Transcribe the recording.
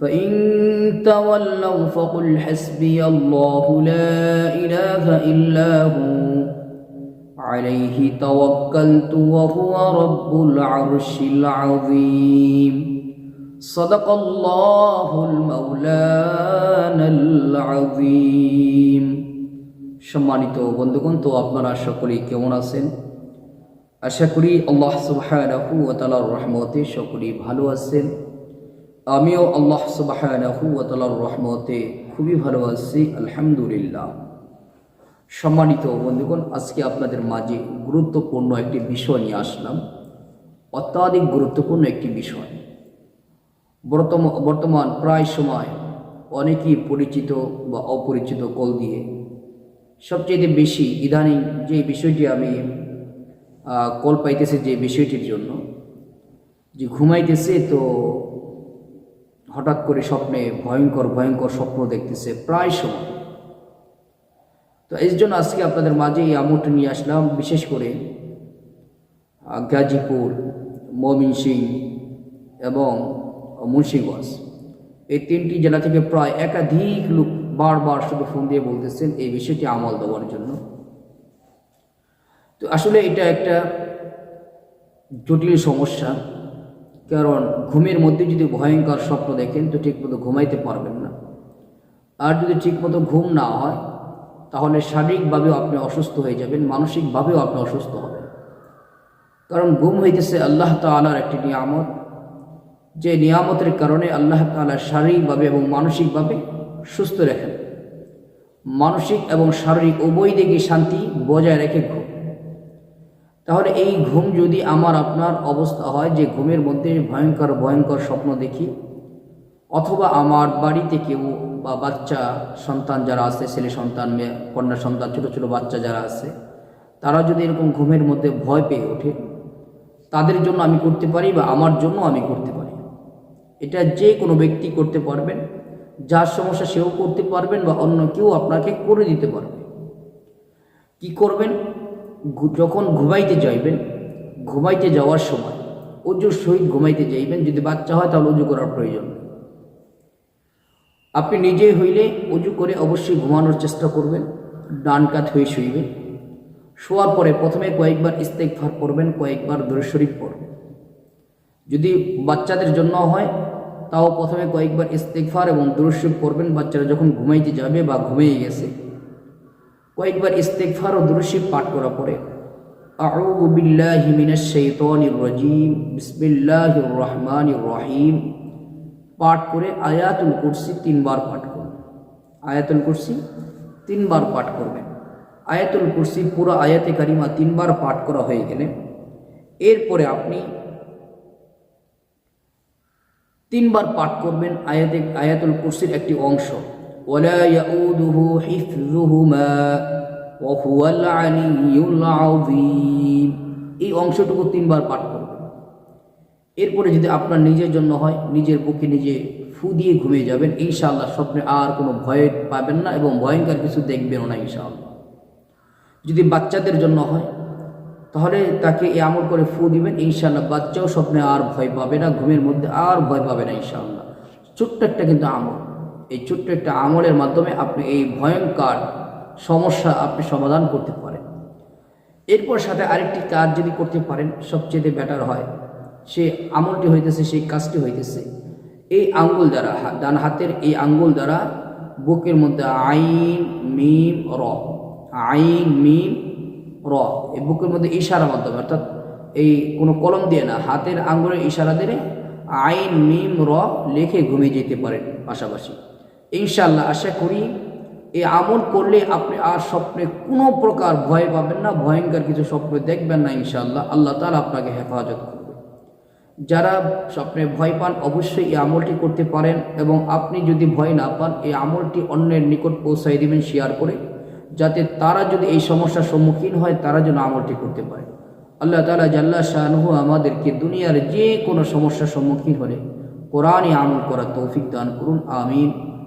فإن تولوا فقل حسبي الله لا إله إلا هو عليه توكلت وهو رب العرش العظيم صدق الله المولانا العظيم সম্মানিত বন্ধুগণ তো আপনারা সকলেই কেমন আছেন আশা করি আল্লাহ সুবহানাহু ওয়া তাআলার রহমতে সকলেই ভালো আছেন আমিও আল্লাহ ওয়া রহমতে খুবই ভালো আছি, আলহামদুলিল্লাহ। সম্মানিত বন্ধুগণ, আজকে আপনাদের মাঝে গুরুত্বপূর্ণ একটি বিষয় নিয়ে আসলাম, অত্যাধিক গুরুত্বপূর্ণ একটি বিষয়। বর্তমান প্রায় সময় অনেকেই পরিচিত বা অপরিচিত কল দিয়ে সবচেয়ে বেশি ইদানিং যে বিষয়টি আমি কল পাইতেছি যে বিষয়টির জন্য, যে ঘুমাইতেছে তো হঠাৎ করে স্বপ্নে ভয়ঙ্কর ভয়ঙ্কর স্বপ্ন দেখতেছে প্রায় সময়। তো এই জন্য আজকে আপনাদের মাঝে এই আমলটি নিয়ে আসলাম, বিশেষ করে গাজীপুর ময়মনসিং এবং মুন্সিগঞ্জ। এই তিনটি জেলা থেকে প্রায় একাধিক লোক বারবার শুধু ফোন দিয়ে বলতেছেন এই বিষয়টি আমল দেওয়ার জন্য। তো আসলে এটা একটা জটিল সমস্যা। কারণ ঘুমের মধ্যে যদি ভয়ঙ্কর স্বপ্ন দেখেন, তো ঠিকমতো ঘুমাইতে পারবেন না। আর যদি ঠিকমতো ঘুম না হয়, তাহলে শারীরিকভাবেও আপনি অসুস্থ হয়ে যাবেন, মানসিকভাবেও আপনি অসুস্থ হবেন। কারণ ঘুম হইতেছে আল্লাহ তালার একটি নিয়ামত। যে নিয়ামতের কারণে আল্লাহ তালা শারীরিকভাবে এবং মানসিকভাবে সুস্থ রাখেন। মানসিক এবং শারীরিক উভয় দিকে শান্তি বজায় রেখে ঘুম। তাহলে এই ঘুম যদি আমার আপনার অবস্থা হয়, যে ঘুমের মধ্যে ভয়ঙ্কর ভয়ঙ্কর স্বপ্ন দেখি, অথবা আমার বাড়িতে কেউ বা বাচ্চা সন্তান যারা আছে, ছেলে সন্তান, মেয়ে, কন্যা সন্তান, ছোট ছোট বাচ্চা যারা আছে, তারা যদি এরকম ঘুমের মধ্যে ভয় পেয়ে ওঠে, তাদের জন্য আমি করতে পারি বা আমার জন্য আমি করতে পারি। এটা যে কোনো ব্যক্তি করতে পারবেন, যার সমস্যা সেও করতে পারবেন বা অন্য কেউ আপনাকে করে দিতে পারবে। কি করবেন? যখন ঘুমাইতে যাইবেন, ঘুমাইতে যাওয়ার সময় অজুর সহিত ঘুমাইতে যাইবেন, যদি বাচ্চা হয় তাহলে অজু করার প্রয়োজন। আপনি নিজে হইলে অজু করে অবশ্যই ঘুমানোর চেষ্টা করবেন, ডান কাত হয়ে শুইবেন। শোয়ার পরে প্রথমে কয়েকবার ইস্তেকফার করবেন কয়েকবার দূরে শরীফ পড়বেন। যদি বাচ্চাদের জন্য হয়, তাও প্রথমে কয়েকবার ইস্তেকফার এবং দুরুশরীফ পড়বেন, বাচ্চারা যখন ঘুমাইতে যাবে বা ঘুমিয়ে গেছে। কয়েকবার ইস্তেকফার ও দুরুশরীফ পাঠ করা পরে আউযু বিল্লাহি মিনাশ শাইতানির রাজিম। বিসমিল্লাহির রহমানির রহিম। পাঠ করে আয়াতুল কুরসি তিনবার পাঠ করবেন আয়াতুল কুরসি তিনবার পাঠ করবেন। আয়াতুল কুরসি পুরো আয়াতে কারিমা তিনবার পাঠ করা হয়ে গেলে এরপরে আপনি তিনবার পাঠ করবেন আয়াতে আয়াতুল কুরসির একটি অংশ। ইয়াউদুহু হিফযুহুমা ওয়া হুয়াল আলিয়্যুল আযীম এই অংশটুকু তিনবার পাঠ করবেন এরপরে যদি আপনার নিজের জন্য হয়, নিজের বুকে নিজে ফু দিয়ে ঘুমিয়ে যাবেন, ইনশাআল্লাহ স্বপ্নে আর কোনো ভয় পাবেন না এবং ভয়ঙ্কর কিছু দেখবেনও না ইনশাআল্লাহ। যদি বাচ্চাদের জন্য হয়, তাহলে তাকে এই আমল করে ফু দিবেন, ইনশাআল্লাহ বাচ্চাও স্বপ্নে আর ভয় পাবে না, ঘুমের মধ্যে আর ভয় পাবে না ইনশাআল্লাহ। ছোট্ট একটা কিন্তু আমল। এই ছোট্ট একটা আমলের মাধ্যমে আপনি এই ভয়ঙ্কর সমস্যা আপনি সমাধান করতে পারেন। এরপর সাথে আরেকটি কাজ যদি করতে পারেন সবচেয়ে বেটার হয়, সে আমলটি হইতেছে, সেই কাজটি হইতেছে। এই আঙ্গুল দ্বারা ডান হাতের এই আঙ্গুল দ্বারা বুকের মধ্যে আইন, মিম, র, আইন, মিম, র, এই বুকের মধ্যে ইশারা মাধ্যমে, অর্থাৎ এই কোনো কলম দিয়ে না, হাতের আঙ্গুলের ইশারা দিলে আইন, মিম, র লিখে ঘুমিয়ে যেতে পারেন পাশাপাশি। ইনশাল্লাহ আশা করি এই আমল করলে আপনি আর স্বপ্নে কোনো প্রকার ভয় পাবেন না, ভয়ঙ্কর কিছু স্বপ্ন দেখবেন না ইনশাল্লাহ আল্লাহ তালা আপনাকে হেফাজত করবে। যারা স্বপ্নে ভয় পান, অবশ্যই এই আমলটি করতে পারেন এবং আপনি যদি ভয় না পান, এই আমলটি অন্যের নিকট পৌঁছাই দেবেন শেয়ার করে, যাতে তারা যদি এই সমস্যার সম্মুখীন হয়, তারা যেন আমলটি করতে পারে। আল্লাহ তালা জাল্লা শাহনহু আমাদেরকে দুনিয়ার যে কোনো সমস্যার সম্মুখীন হলে কোরআনে আমল করার তৌফিক দান করুন, আমিন।